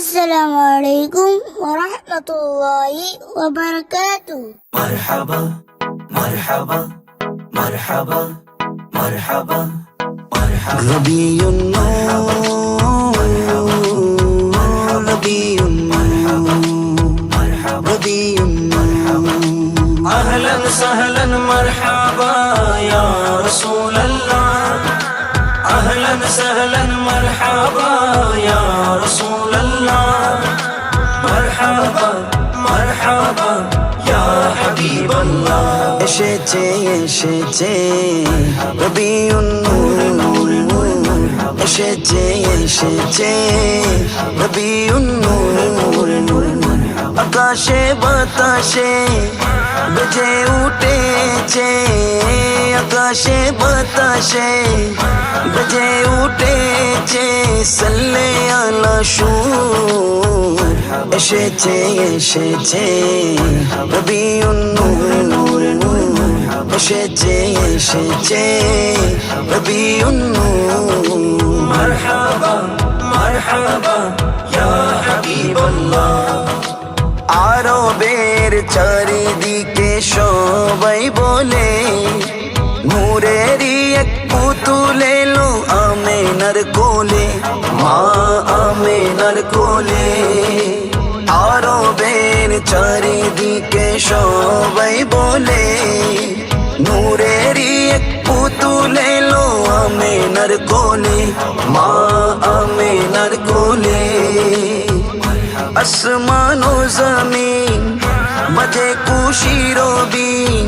السلام عليكم ورحمة الله وبركاته. مرحبا مرحبا مرحبا مرحبا مرحبا. ربيع النور ربيع النور. ربيع النور أهلا سهلا مرحبا يا এসেছে এসেছে। রবিউন এসেছে এসেছে। রবিউন আকাশে বাতাসে বেজে উঠেছে। আকাশে বাতাসে বেজে উঠেছে। সাল্লে আলা সুর, এসেছে এসেছে। রবিউন নূর এসেছে এসেছে রবিউন মারহাবা মারহাবা ইয়া হাবিবাল্লাহ। আরবের চারিদিকে সবাই বলে নূরেরই এক পুতুল এলো আমেনার কোলে মা আমেনার কোলে। আরবের চারিদিকে সবাই বলে নূরেরই এক পুতুল এলো আমেনার কোলে মা আমেনার কোলে আসমান ও জমিন বাজে খুশির বিন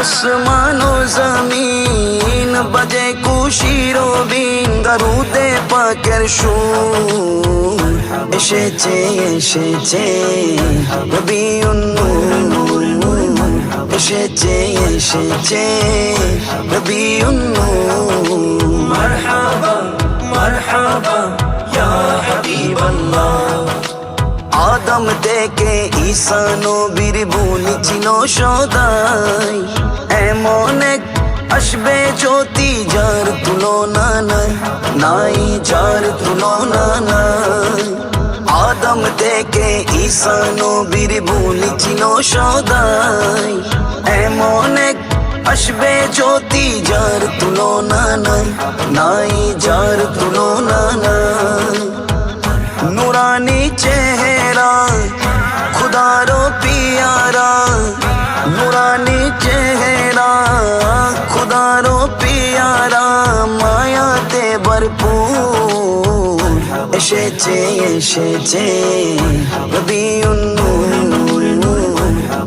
আসমান ও জমিন বাজে খুশির বিন গরুদে পাকের সুর এসেছে এসেছে রবিউন নূর এসেছে এসেছে নূর মারহাবা মারহাবা ইয়া হাবিবাল্লাহ। আদম থেকে ঈসা নবীর বলি ছিল সদাই। এমন এক আসবে জ্যোতি যার তুলনা নাই নাই যার তুলনা নাই। ঈসা নবীর বলি সদাই। এমন এক আসবে জ্যোতি যার তুলনা নাই নাই যার তুলনা এসেছে এসেছে। রবিউন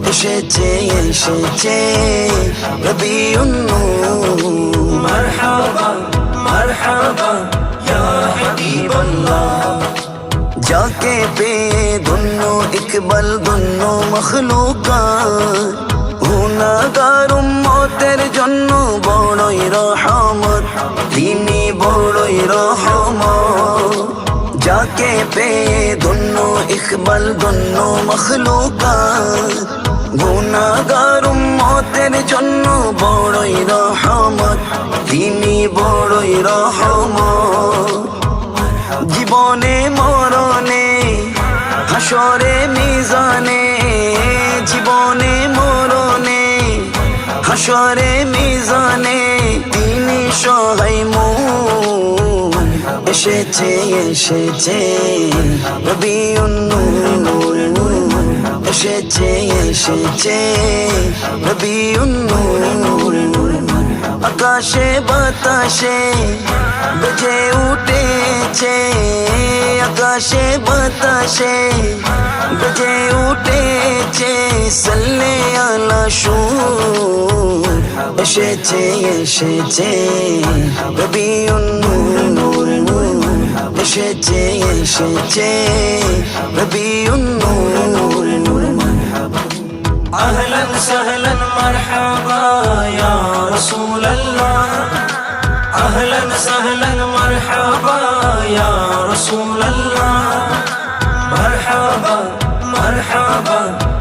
এসেছে এসেছে। রবিউন যাকে পে ধন্য ইকবাল ধন্য মখলুকাত গুনাগার উম্মতের জন্য বড়ই রহমত। তিনি বড়ই রহমত। যাকে পে ধন্য ইকবাল ধন্য মখলুকাত গুনাগার উম্মতের জন্য বড়ই রহমত তিনি বড়ই রহমত জীবনে মরণে হাসরে মিজানে জীবনে মরণে হাসরে মিজানে তিনি সহায় এসেছে এসেছে। রবিউন এসেছে এসেছে। রবিউন আকাশে, বাতাসে বেজে উঠেছে। আকাশে, বাতাসে বেজে উঠেছে। সাল্লে আলা সুর এসেছে এসেছে। রবিউন নূর شتي شتي ربي النور نور مرحبا أهلا سهلا مرحبا يا رسول الله. أهلا سهلا مرحبا يا رسول الله. مرحبا مرحبا.